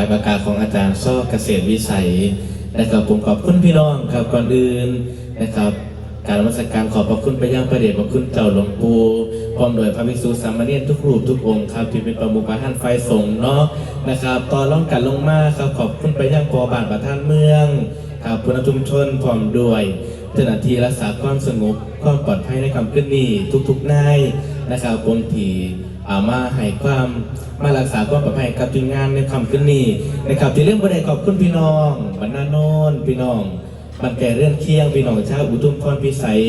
ลายประกาศของอาจารย์ซ่อเกษตรวิสัยนะครับผมขอบคุณพี่น้องครับก่อนอื่นนะครับการนมัสการขอบพระคุณไปยังพระเดชพระคุณเจ้าหลวงปู่พร้อมโดยพระภิกษุสามเณรทุกรูปทุกองค์ครับที่เป็นประมุขประธานไฟสงเนาะนะครับต่อร่องกันลงมาครับขอบคุณไปยังปอบานประธานเมืองครับผู้นชุมชนพร้อมด้วยเจ้าหน้าที่รักษาความสงบความปลอดภัยในคำขึ้นนี้ทุกๆนายนะครับบนที มาให้ความมารักษาความปลอดภัยกับทีมงานในคำขึ้นนี้นะครับที่เรื่องบริขอบคุณพี่น้องบรรณาโนนพี่น้องมันแก่เรื่องเคียงพี่น้องชาวอุทุมพรพิสัย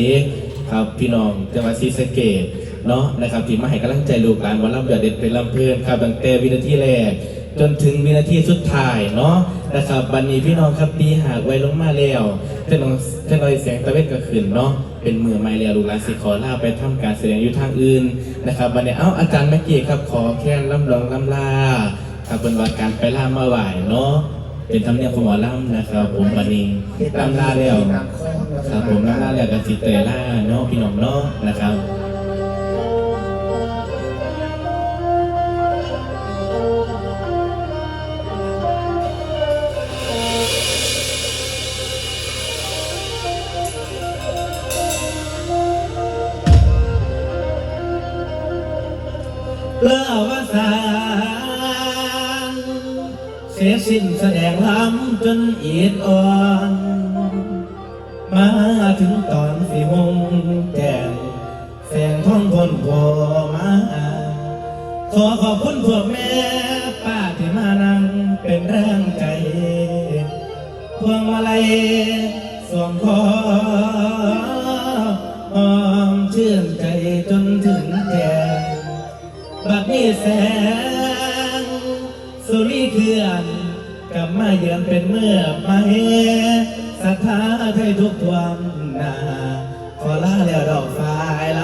ครับพี่น้องจังหวัดศรีสะเกษเนาะนะครับที่มาให้กำลังใจลูกหลานวันลำเดือดเด็ดเป็นลำเพลินครับตั้งแต่วินาทีแรกจนถึงวินาทีสุดท้ายเนาะนะครับบันนี้พี่น้องครับปีหากไว้ลงมาแล้วเจ้าน้องเจ้าน้อยแสงตะเวนก็ขึ้นเนาะ เป็นมือไม้เรียลูกหลานสิขอลาไปทำการแสดงอยู่ทางอื่นนะครับบันนี้เอ้าอาจารย์เมื่อกี้ครับขอแค่ลำลองลำลาครับเป็นว่าการไปล่ามาไหวเนาะเป็นธรรมเนียมของหมอล่ำนะครับ ผมบันนี้ลำลาแล้วครับผมลำลาแล้วกันสิเตล่าเนาะพี่น้องเนาะนะครับ เล่าวาสานเสียสิ้นแสดงลำจนอีดอ่อน มาถึงตอนสีมงแจ้งแสงท้องพ้นพอมา ขอขอบคุณพ่อแม่ป้าที่มานั่งเป็นแรงใจพวงมาลัยสวมคอ บัดนี้แสง สุริเขื่อนกลับมาเยือนเป็นเมื่อไม่ศรัทธาไทยทุกทวันนาขอลาแล้วดอกฟ้ายล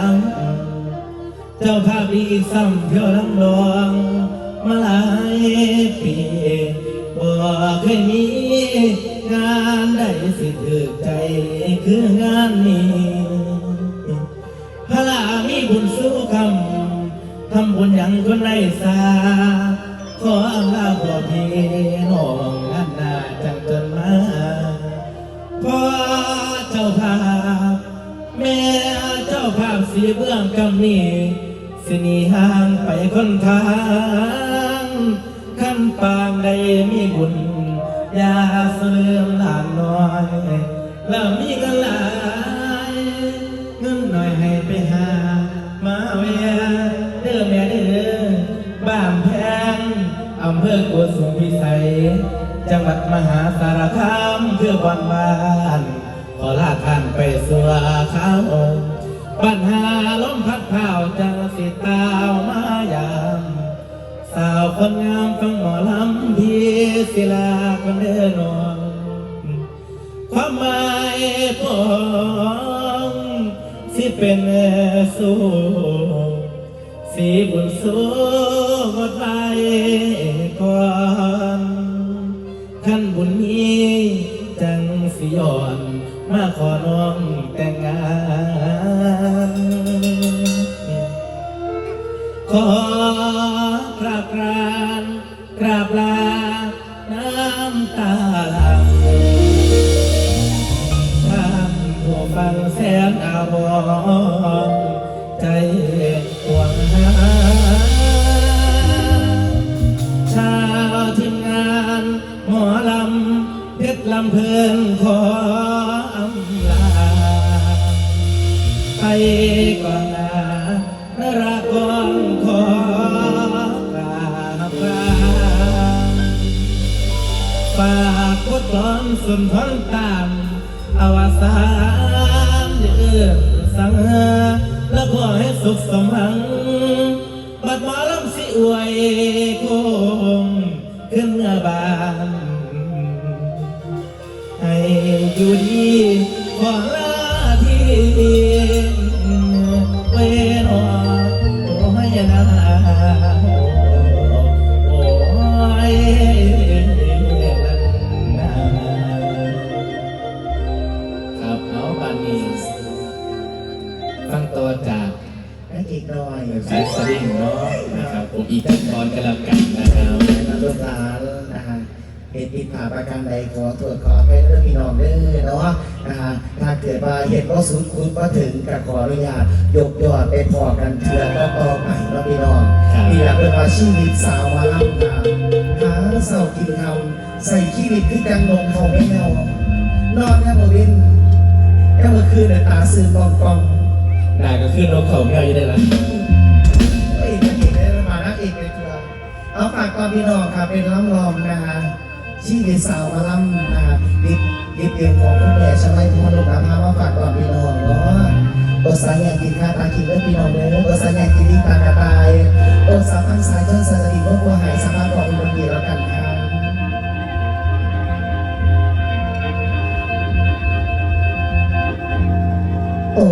ำเจ้าภาพดีอีกซ้ำเที่ยวลำลองมาหลายปีบ่เคยมีงานใดสิถือใจคืองานนี้พระลามีบุญสู้คำ ทำบุญย่างคนไร้สา ขออำลาพ่อพี่น้องนั่นนาจังจนมาพ่อเจ้าภาพ แม่เจ้าภาพสีเบื้องกำนี้สินีห่างไปคนทางขั้นปางใดมีบุญอย่าเสื่อมหลานน้อย แล้วมีกันหลายเงินหน่อยให้ไปหาำเภอโกสุมพิสัย จังหวัดมหาสารคามเพื่อวันบ้านขอลาท่านไปสัวข้าวปัญหาลมพัดเผาจังสิตาวมายามสาวคนงามฟังหมอลำพี่ศิลาคนเดินนองความหมายปองสิเป็นสู สีบุญสู้งดไปก่อนขั้นบุญนี้จังสิย้อนมาขอน้องแต่งงาน ขอกราบกรานกราบลาน้ำตาหลังท่านผู้ฟังแสนอาวรใจ ชาวทีมงานหมอลำเพชรลำเพลินขออำลา ไปก่อนนะนรากรขอกราบลาฝากกดกลอนสุนทรตามอวสานเดือสังหาและขอให้สุขสมหัง วยคงขึ้นเรือบานให้อยู่ดีขอลาที่เวนอโอ้ยนะโอ้ยครับเอาบานนี้ฟังตัวจากและอีกหน่อยสายสลิงเนาะ อีกขั้นตอนกันแล้วกันนะครับนะลูกหลานนะฮะพลาดประการใดขอโทษขออภัยเรื่องพี่น้องเด้อเนาะนะฮะถ้าเกิดว่าเห็นว่าสุดคุณก็ถึงกับขออนุญาตยกยอดไปพอกันเถื่อก็ต่อไปเนาะพี่น้องครับนี่แหละเป็นว่าชีวิตสาวมาล่ำนาหาเสากินคำใส่ชีวิตคือจังนงเขาไม่เงานอนแค่บวินแค่เมื่อคืนในยตาซื้อกองกองหนาก็ขึ้นนกเขาแมวอยู่ได้ละ เอาฝากความพี่น้องค่ะเป็นล้ำลอมนะฮะชีวิตสาวมาล่ำนะฮะดิบดิบเองของคุณแม่ชมัยพรลูกหลานพามาฝากความพี่น้องเนาะตัวสายแยกกินข้าตากินเลือดพี่น้องเด้อตัวสายแยกกินลิ้นตากระตายตัวสาพันสายจนสายสติพวกวัวหายสามารถบอกเป็นคนดีแล้วกันครับโอ้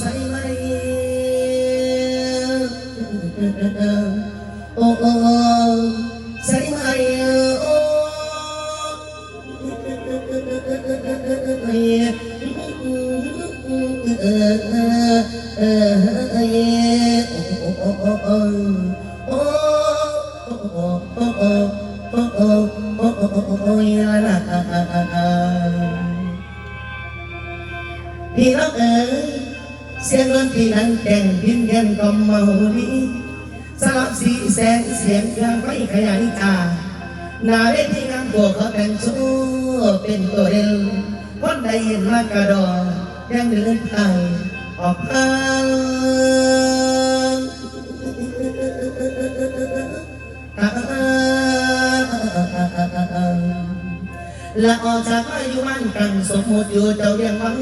ใส่ไหมโอ้ใส่ไหมโอ้ ละพี่น้องเอ๋ยเสียงดนตรีดังแก่งพินเย็นก็เมาดีสลับสีแสงเสียงเครื่องไฟขยายตาหน้าเวทีงานตัวเขาแต่งชว์เป็นตัวเด่นคนใดเห็นมากระดอยังเดินทางออกทาง ละออกจากอายุมันกันสมมุติอยู่เจ้าเรียงวัง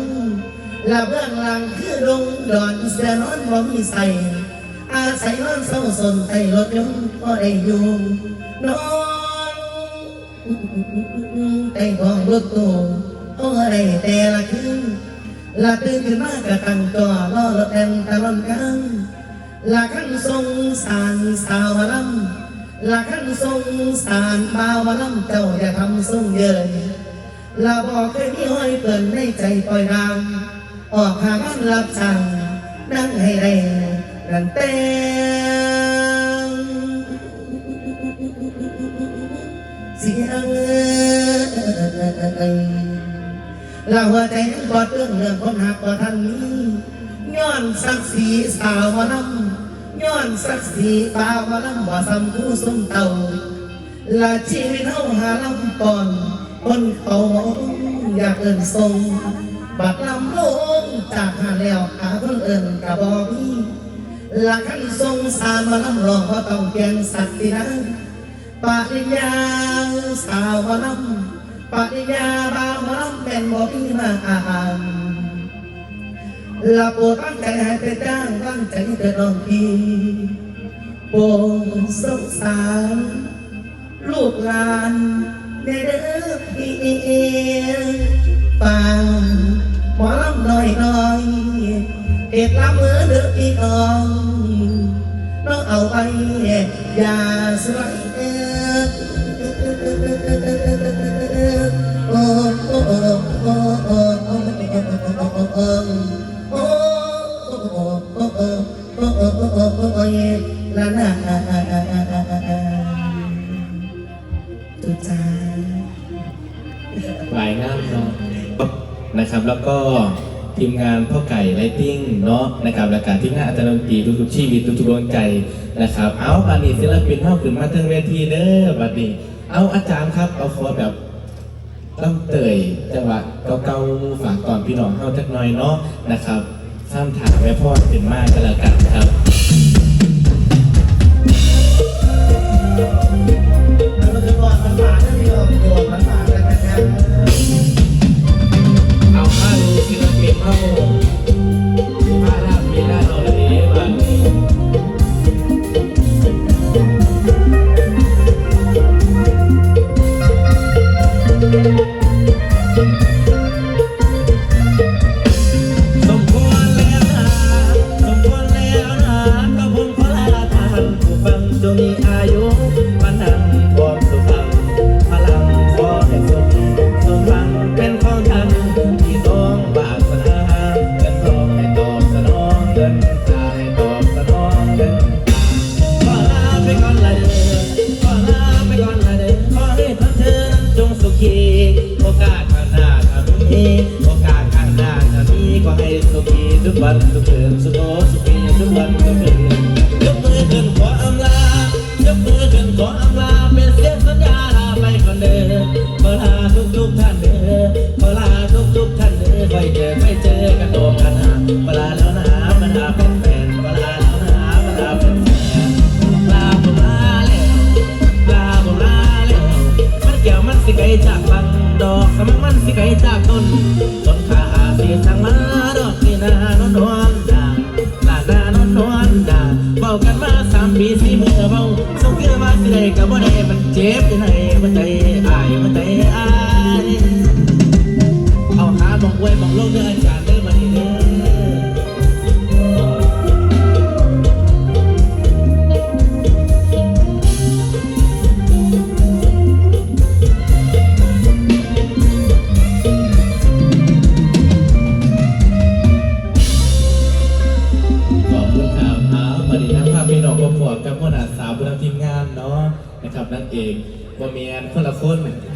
ละเบื้องหลังคือดงดอนเสียนอนบ่มีใส่อาศัยนอนเศร้าสนใจรถยนต์ก็ได้อยู่นอนแต่งของรถตู้ก็ได้แต่ละคืนละตื่นขึ้นมากระตั้งตัวรอรถแอมตะลอนกันละขันทรงสารสาวลำ ละขันทรงสารบาวมาลำเจ้าอย่าทำทรงเยินลาบอกเคยมีห้อยเปิ่นในใจปล่อยนางออกหามันรับสั่งนั่งให้ได้นั่นเต้งเสียงเอ่ยลาหัวใจนั้นบอดเรื่องเรื่องคนหักบ่ทันนี้ย้อนสักดิ์ศรีสาวมาลำ ย้อนสักดิ์ศรีตาวมาลำบ่ซ้ำคู่สมเต่าละชีวิตเฮาหาลำปอนคนเขาอยากเอินทรงบัดลำลงจากหาแล้วหาคนเอินกะบอกมีละขันทรงสารมาลำลองก็ต้องเปลี่ยนสัตว์ที่นั้นปริญญาสาวลำปริญญาบ่าวลำเป็นบอกมีมาอ่าน ละโปรดตั้งใจให้เป็นจ้างตั้งใจเกิดน้องพีโปรดสงสารลูกหลานเด้อพี่ฟังหมอลำหน่อยหน่อยเอ็ดละมือเด้อพี่น้องน้องเอาไปอย่าสไลด์เอ้อโอ้โอ้โอ้โอ้โอ้โอ้ โอ้โอ้โอ้โอ้โอ้โอ้โอ้ละนะตุจ้าหลายงามเนาะนะครับ แล้วก็ทีมงานพ่อไก่ไลติ้งเนาะนะครับและการทีมงานอาจารย์ดนตรีทุกๆชีวิตทุกๆดวงใจนะครับ เอาบัดนี้ศิลปินเท่าขึ้นมาเทิงเวทีเด้อบัดนี้เอาอาจารย์ครับ เอาขอแบบลำเตยจังหวะเก่าๆฝากก่อนพี่น้องเข้าจักหน่อยเนาะนะครับ ข้ามถามแม่พ่อเป็นมากก็แล้วกันครับเอาข้ารู้ศิลปินเข้า มีอา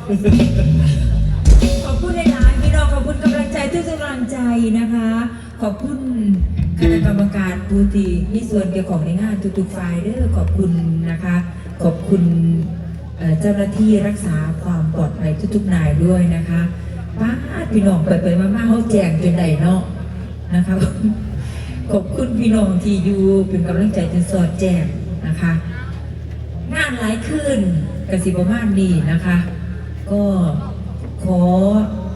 ขอบคุณหลายๆพี่น้องขอบคุณกำลังใจทุกกำลังใจนะคะ ขอบคุณคณะกรรมการผู้ที่มีส่วนเกี่ยวของในงานทุกๆฝ่ายเด้อขอบคุณนะคะ ขอบคุณเอ่อเจ้าหน้าที่รักษาความปลอดภัยทุกๆนายด้วยนะคะป้าดพี่น้องไปไปๆมาๆเขาแจงจนใดเนาะนะคะ ขอบคุณพี่น้องที่อยู่เป็นกำลังใจจนสอดแจงนะคะ งานหลายขึ้นกสิประมาณนี้นะคะ ก็ขอ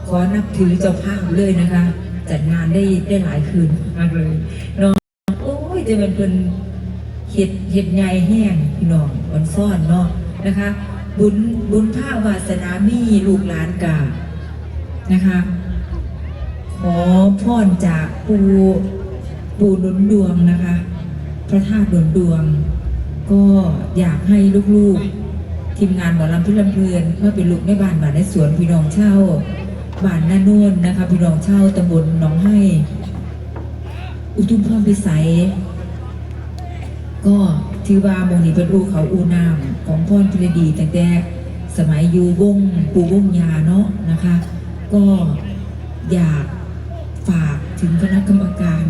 ขอนับถือเจ้าภาพเลยนะคะ จัดงานได้ได้หลายคืนมากเลยเนาะโอ้ยจะเป็นคนเห็ดเห็ดใหญ่แห้งพี่น้องอ่อนซ่อนเนาะนะคะ บุญบุญภาควาสนามีลูกหลานกานะคะ ขอพรจากปูปูหนุนดวงนะคะ พระธาตุหนุนดวง ก็อยากให้ลูกๆ ทีมงานหมอลำพิลำเพลินเมื่อเป็นลูกในบ้านบ้านในสวนพี่น้องเช่าบ้านนาโน่นนะคะพี่น้องเช่าตำบลหนองให้ อุทุมพรพิสัย ก็ถือว่าโมนีเป็นอูเขาอูนามของพ่อพิรดีแต่แต่สมัยยูวงปูวงยาเนาะนะคะ ก็อยากฝากถึงคณะกรรมการ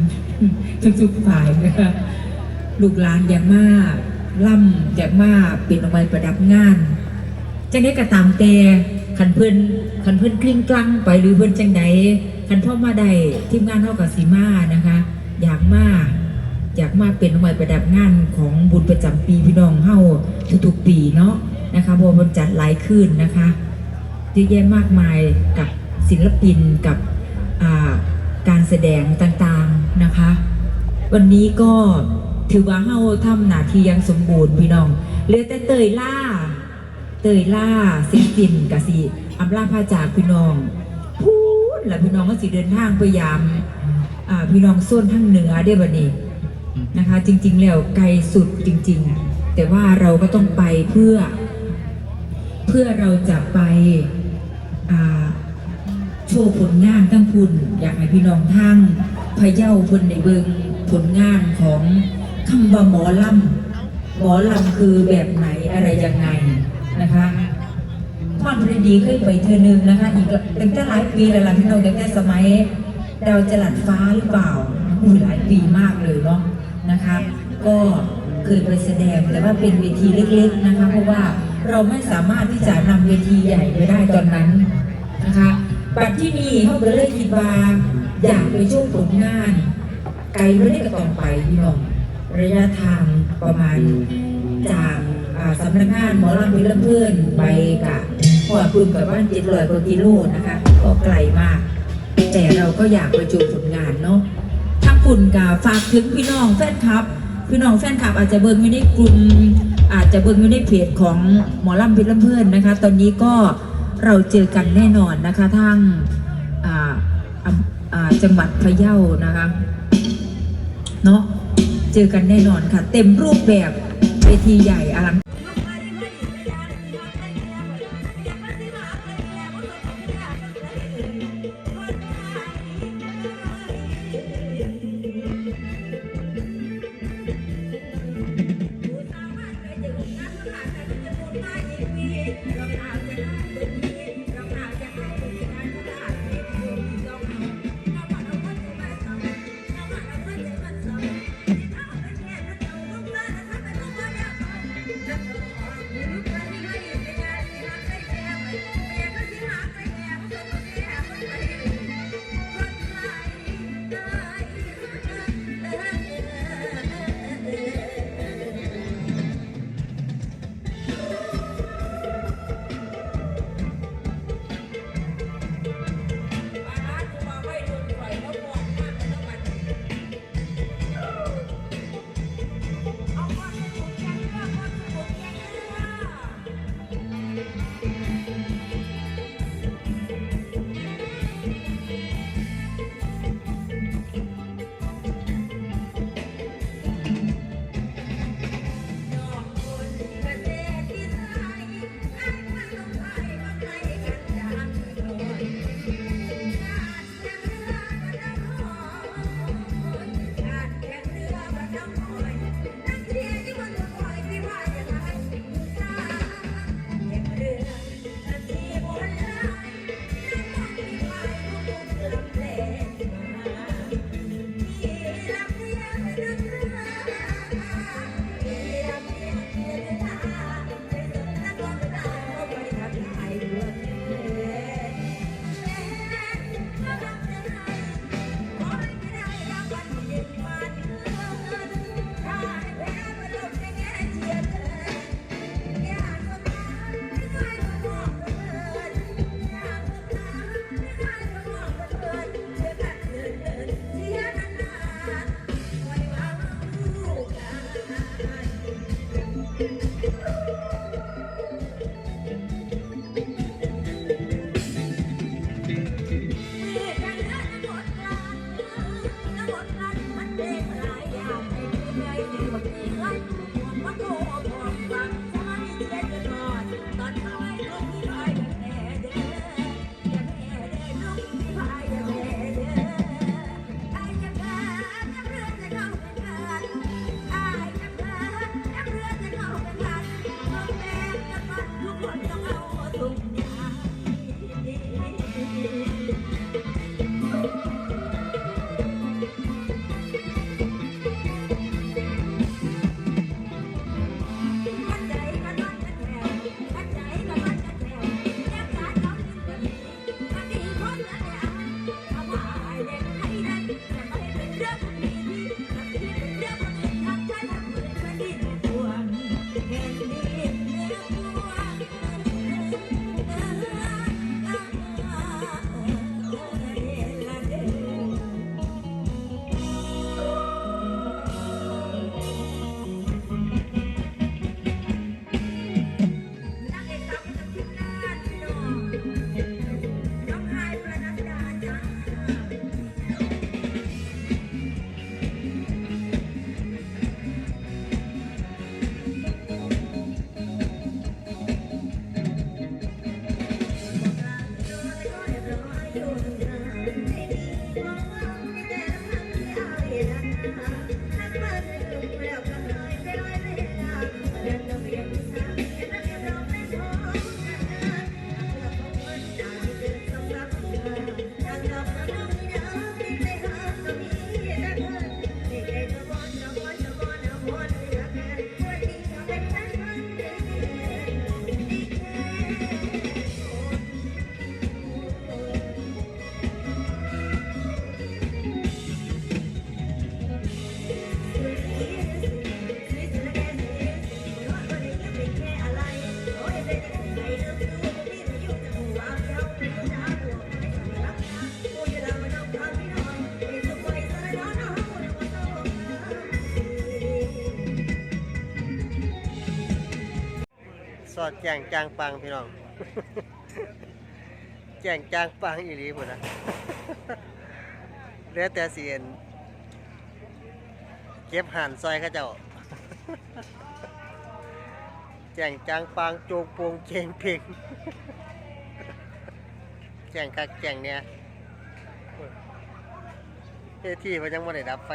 ทุกๆฝ่ายนะคะลูกหลานอยากมา ล่ำอยากมาเป็นเอาไว้ประดับงานจังได้กระตามแต่ขันเพื่อนขันเพื่อนกลิ้งกลั้งไปหรือเพื่อนจังใดขันพ่อมาได้ทีมงานเท่ากับสีมานะคะ อยากมาอยากมาเป็นเอาไว้ประดับงานของบุญประจำปีพี่น้องเฮาทุกๆปีเนาะนะคะเพราะมันจัดหลายคืนนะคะเยอะแยะมากมายกับศิลปินกับการแสดงต่างๆนะคะ วันนี้ก็ ถือว่าเฮาทำหน้าที่ยังสมบูรณ์พี่น้องเหลือแต่เตยล่า เตยล่าสิงสินกะสิอำลาพาจากพี่น้องพูดแล้วพี่น้องก็สิเดินทางไปยามอ่าพี่น้องโซนทางเหนือได้บัดนี้นะคะ จริง ๆ แล้วไกลสุดจริง ๆ แต่ว่าเราก็ต้องไปเพื่อ เพื่อเราจะไปโชว์ผลงานตั้งคุณอยากให้พี่น้องทั้งพะเยาพนในเบิงผลงานของ คำว่าหมอลำหมอลำคือแบบไหนอะไรยังไงนะคะพ่อนพระดีเคยไปเธอหนึงนะคะอีกตั้งแต่หลายปีแล้วล่ะพี่น้องตั้งแต่สมัยดาวจรัสฟ้าหรือเปล่าอุ้ยหลายปีมากเลยเนาะนะคะ ก็เคยไปแสดงแต่ว่าเป็นเวทีเล็กๆนะคะเพราะว่าเราไม่สามารถที่จะนำเวทีใหญ่ไปได้ตอนนั้นนะคะบัดที่นี่เขาก็เลยคิดว่าอยากไปช่วยผลงาน ไกลไม่ได้ก็ต้องไปพี่น้อง ระยะทางประมาณจากสำนักงานหมอลำพิลเพื่อนไปกับหัวคุณกับบ้านจ็ดร้อยกว่ากิโลนะคะ ก็ไกลมาก แต่เราก็อยากไปชมผลงานเนาะทั้งคุณกับฝากถึงพี่น้องแฟนคลับ พี่น้องแฟนคลับอาจจะเบิ่งไม่ได้กลุ่มอาจจะเบิ่งไม่ได้เพจของหมอลำพิลเพื่อนนะคะ ตอนนี้ก็เราเจอกันแน่นอนนะคะทางจังหวัดพะเยานะคะเนาะ เจอกันแน่นอนค่ะ เต็มรูปแบบเวทีใหญ่อลัง อดแจงจางปังพี่น้อง แจงจางปังอีหลีพุ่นนะเหลือแต่เสียนเก็บหันซอยข้าเจ้า แจงจางปังโจงโปงเจงเพ่งแจงคักแจงเนี่ยเฮ้ที่มันยังไม่ได้ดับไฟ